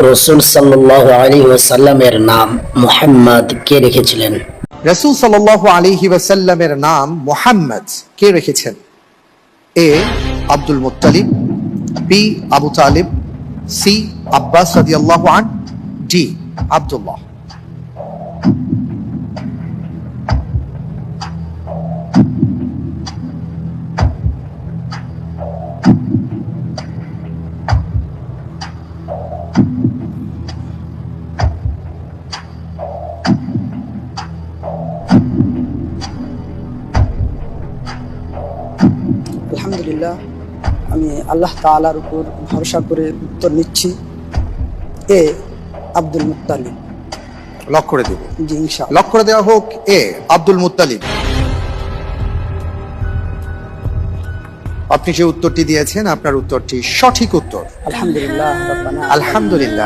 রসুল সাল্লাহ আলী ওয়াসাল্লামের নাম মোহাম্মদ কে রেখেছিলেন? রসুল সাল্লাহ আলী ওয়াসাল্লামের নাম মোহাম্মদ কে রেখেছেন? A, Abdul Muttalib, B, Abu Talib, C, Abbas রাদিয়াল্লাহু আন, ডি, আব্দুল্লাহ। আলহামদুলিল্লাহ আমি আল্লাহ তাআলার উপর ভরসা করে উত্তর নিচ্ছি। এ আব্দুল মুত্তালিব। লক করে দেব। জি ইনশা লক করে দেওয়া হোক এ আব্দুল মুত্তালিব। আপনি যে উত্তরটি দিয়েছেন আপনার উত্তরটি সঠিক উত্তর। আলহামদুলিল্লাহ আলহামদুলিল্লাহ।